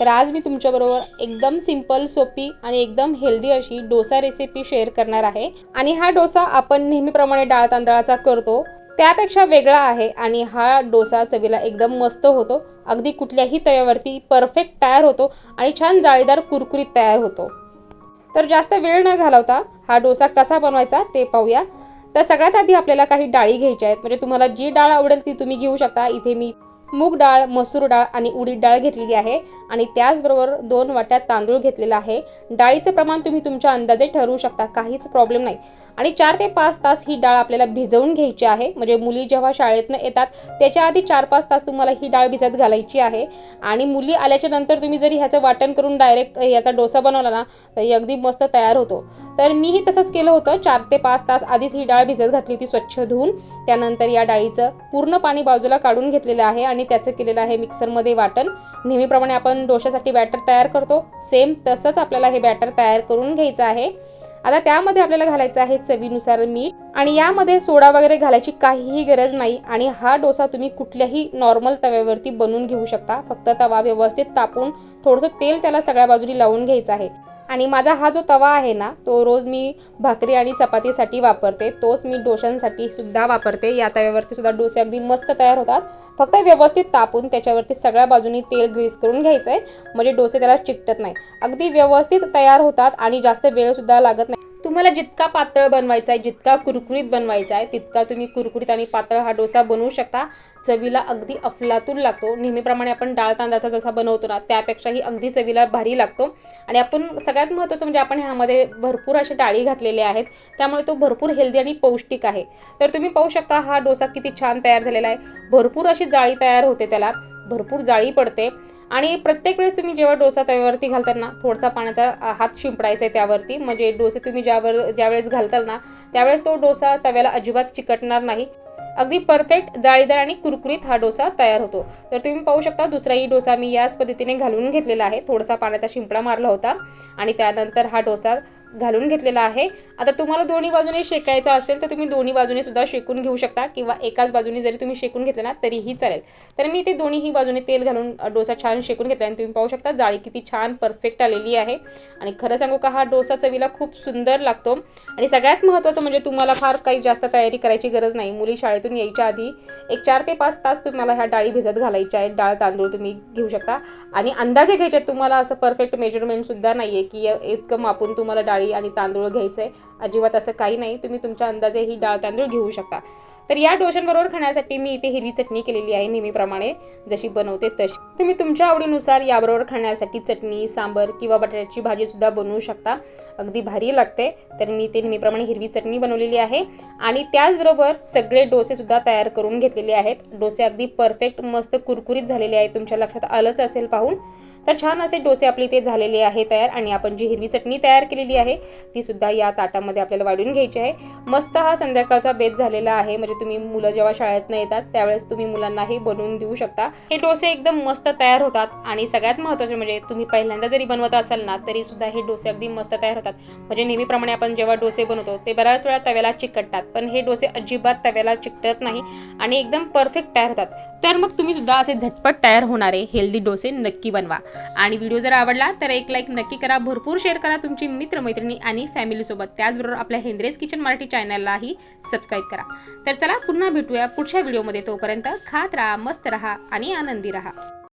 तर आज मी तुमच्याबरोबर एकदम सिंपल सोपी आणि एकदम हेल्दी अशी डोसा रेसिपी शेअर करणार आहे. आणि हा डोसा आपण नेहमीप्रमाणे डाळ तांदळाचा करतो. त्यापेक्षा वेगळा आहे आणि हा डोसा चवीला एकदम मस्त होतो. अगदी कुठल्याही तव्यावरती परफेक्ट तयार होतो आणि छान जाळीदार कुरकुरीत तयार होतो. तर जास्त वेळ न घालवता हा डोसा कसा बनवायचा ते पाहूया. तर सगळ्यात आधी आपल्याला काही डाळी घ्यायच्या आहेत. म्हणजे तुम्हाला जी डाळ आवडेल ती तुम्ही घेऊ शकता. इथे मी मूग डाळ मसूर डाळ आणि उडीद डाळ घेतलेली आहे आणि त्याचबरोबर दोन वाट्यात तांदूळ घेतलेला आहे. डाळीचं प्रमाण तुम्ही तुमच्या अंदाजे ठरवू शकता काहीच प्रॉब्लेम नाही. आणि चार ते पाच तास ही डाळ आपल्याला भिजवून घ्यायची आहे. म्हणजे मुली जेव्हा शाळेतनं येतात त्याच्या आधी चार पाच तास तुम्हाला ही डाळ भिजत घालायची आहे. आणि मुली आल्याच्यानंतर तुम्ही जरी ह्याचं वाटण करून डायरेक्ट याचा डोसा बनवला ना तर अगदी मस्त तयार होतो. तर मीही तसंच केलं होतं. चार ते पाच तास आधीच ही डाळ भिजत घातली होती स्वच्छ धुवून. त्यानंतर या डाळीचं पूर्ण पाणी बाजूला काढून घेतलेलं आहे आणि त्याचं केलेलं आहे मिक्सरमध्ये वाटण. नेहमीप्रमाणे आपण डोशासाठी बॅटर तयार करतो. सेम तसंच आपल्याला हे बॅटर तयार करून घ्यायचं आहे. आता त्यामध्ये आपल्याला घालायचं आहे चवीनुसार मीठ आणि यामध्ये सोडा वगैरे घालायची काहीही गरज नाही आणि हा डोसा तुम्ही कुठल्याही नॉर्मल तव्यावरती बनवून घेऊ शकता. फक्त तवा व्यवस्थित तापून थोडंसं तेल त्याला सगळ्या बाजूनी लावून घ्यायचं आहे. आणि माझा हा जो तवा आहे ना तो रोज मी भाकरी आणि चपातीसाठी वापरते. तोच मी डोशांसाठी सुद्धा वापरते. या तव्यावरती सुद्धा डोसे अगदी मस्त तयार होतात. फक्त व्यवस्थित तापून त्याच्यावरती सगळ्या बाजूनी तेल ग्रीस करून घ्यायचं आहे म्हणजे डोसे त्याला चिकटत नाही. अगदी व्यवस्थित तयार होतात आणि जास्त वेळसुद्धा लागत नाही. तुम्हाला जितका पातळ बनवायचा आहे जितका कुरकुरीत बनवायचा आहे तितका तुम्ही कुरकुरीत आणि पातळ हा डोसा बनवू शकता. चवीला अगदी अफलातून लागतो. नेहमीप्रमाणे आपण डाळ तांदळाचा जसा बनवतो ना त्यापेक्षाही अगदी चवीला भारी लागतो. आणि आपण सगळ्यात महत्त्वाचं म्हणजे आपण ह्यामध्ये भरपूर असे डाळी घातलेल्या आहेत. त्यामुळे तो भरपूर हेल्दी आणि पौष्टिक आहे. तर तुम्ही पाहू शकता हा डोसा किती छान तयार झालेला आहे. भरपूर अशी जाळी तयार होते त्याला. भरपूर जाळी पडते. आणि प्रत्येक वेळेस तुम्ही जेव्हा डोसा तव्यावरती घालताना थोडासा पाण्याचा हात शिंपडायचा आहे त्यावरती म्हणजे डोसे तुम्ही ज्यावर ज्यावेळेस घालताल ना त्यावेळेस तो डोसा तव्याला अजिबात चिकटणार नाही. अगदी परफेक्ट जाळीदार आणि कुरकुरीत हा डोसा तयार होतो. तर तुम्ही पाहू शकता दुसराही डोसा मी याच पद्धतीने घालून घेतलेला आहे. थोडासा पाण्याचा शिंपडा मारला होता आणि त्यानंतर हा डोसा घालून घेतलेला आहे. आता तुम्हाला दोन्ही बाजूने शेकायचा असेल तर तुम्ही दोन्ही बाजूने सुद्धा शेकून घेऊ शकता किंवा एकाच बाजूने जरी तुम्ही शेकून घेतलं ना तरीही चालेल. तर मी ते दोन्हीही बाजूने तेल घालून डोसा छान शेकून घेतला आणि तुम्ही पाहू शकता जाळी किती छान परफेक्ट आलेली आहे. आणि खरं सांगू का हा डोसा चवीला खूप सुंदर लागतो. आणि सगळ्यात महत्त्वाचं म्हणजे तुम्हाला फार काही जास्त तयारी करायची गरज नाही. मुली शाळेतून यायच्या आधी एक चार ते पाच तास तुम्हाला ह्या डाळी भिजत घालायच्या आहेत. डाळ तांदूळ तुम्ही घेऊ शकता. आणि अंदाजे घ्यायचे आहेत. तुम्हाला असं परफेक्ट मेजरमेंटसुद्धा नाही आहे की इतकं मापून तुम्हाला डाळी आणि तांदूळ घ्यायचं. आहे अजिबात असं काही नाही. तुम्ही तुमच्या अंदाजे ही डाळ तांदूळ घेऊ शकता. तर या डोशांबरोबर खाण्यासाठी मी इथे हिरवी चटणी केलेली आहे नेहमीप्रमाणे. जशी बनवते तशी. तुम्ही तुमच्या आवडीनुसार याबरोबर खाण्यासाठी चटणी सांबर किंवा बटाट्याची भाजी सुद्धा बनवू शकता. अगदी भारी लागते. तर मी ते नेहमीप्रमाणे हिरवी चटणी बनवलेली आहे. आणि त्याचबरोबर सगळे डोसे सुद्धा तयार करून घेतलेले आहेत. डोसे अगदी परफेक्ट मस्त कुरकुरीत झालेले आहेत. तुमच्या लक्षात आलंच असेल पाहून. तर छान असे डोसे आपले ते झालेले आहे तयार. आणि आपण जी हिरवी चटणी तयार केलेली आहे ती सुद्धा या ताटामध्ये आपल्याला वाढून घ्यायची आहे. मस्त हा संध्याकाळचा बेत झालेला आहे. म्हणजे तुम्ही मुलं जेव्हा शाळेतनं येतात त्यावेळेस तुम्ही मुलांनाही बनवून देऊ शकता. हे डोसे एकदम मस्त तयार होतात. आणि सगळ्यात महत्त्वाचे म्हणजे तुम्ही पहिल्यांदा जरी बनवत असाल ना तरी सुद्धा हे डोसे अगदी मस्त तयार होतात. म्हणजे नेहमीप्रमाणे आपण जेव्हा डोसे बनवतो ते बऱ्याच वेळा तव्याला चिकटतात. पण हे डोसे अजिबात तव्याला चिकटत नाही आणि एकदम परफेक्ट तयार होतात. तर मग तुम्ही सुद्धा असे झटपट तयार होणारे हेल्दी डोसे नक्की बनवा. आणि व्हिडिओ जर आवडला तर एक लाईक नक्की करा. भरपूर शेअर करा तुमची मित्रमैत्रिणी आणि फॅमिलीसोबत. त्याचबरोबर आपल्या हेंद्रेस किचन मराठी चॅनललाही सबस्क्राईब करा. तर चला पुन्हा भेटूया पुढच्या व्हिडिओमध्ये. तोपर्यंत खात राहा मस्त राहा आणि आनंदी राहा.